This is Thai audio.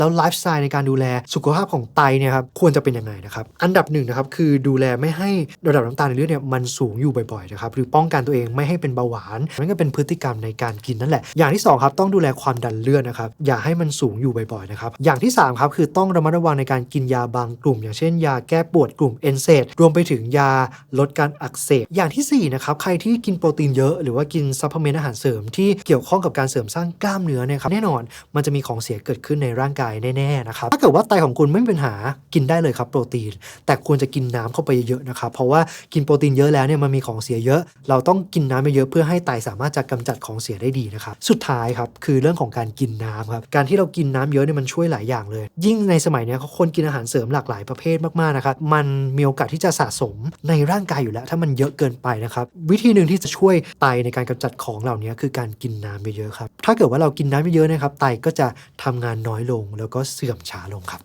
แล้วไลฟ์สไตล์ในการดูแลสุขภาพของไตเนี่ยครับควรจะเป็นยังไงนะครับอันดับหนึ่งนะครับคือดูแลไม่ให้ระดับน้ำตาลในเลือดเนี่ยมันสูงอยู่บ่อยๆนะครับหรือป้องกันตัวเองไม่ให้เป็นเบาหวานนั่นก็เป็นพฤติกรรมในการกินนั่นแหละ อย่างที่สองครับต้องดูแลความดันเลือดนะครับอย่าให้มันสูงอยู่บ่อยๆนะครับอย่างที่สามครับคือต้องระมัดระวังในการกินยาบางกลุ่ม อย่างเช่น ยาแก้ปวดกลุ่มเอนเซดรวมไปถึงยาลดการอักเสบอย่างที่สี่นะครับใครที่กินโปรตีนเยอะหรือว่ากินซัพพลีเมนต์อาหารเสริมที่เกี่ยวข้องกับการเสริมสร้างกล้ามเนื้อเนี่ยครับแน่นอนมันจะมีของเสียเกิดขึ้นในร่างกายแน่ๆนะครับถ้าเกิดว่าไตของคุณไม่มีปัญหากินได้เลยครับโปรตีน แต่ควรจะกินน้ำเข้าไปเยอะๆนะครับเพราะว่ากินโปรตีนเยอะแล้วเนี่ยมันมีของเสียเยอะ เราต้องกินน้ำเยอะเพื่อให้ไตสามารถจะกำจัดของเสียได้ดีนะครับสุดท้ายครับคือเรื่องของการกินน้ำครับการที่เรากินน้ำเยอะเนี่ยมันช่วยหลายอย่างเลย ยิ่งในสมัยนี้เขาคนกินอาหารเสริมหลากหลายประเภทมากๆนะครับมันมีโอกาสที่จะสะสมในร่างกายอยู่แล้ว ถ้ามันเยอะเกินไปนะครับวิธีหนึ่งที่จะช่วยไตในการกำจัดของเหล่านี้คือการกินน้ำเยอะๆครับ ถ้าเกิดว่าเรากินน้ำเยอะๆนะครับไตก็จะทำงานน้อยลงแล้วก็เสื่อมช้าลงครับ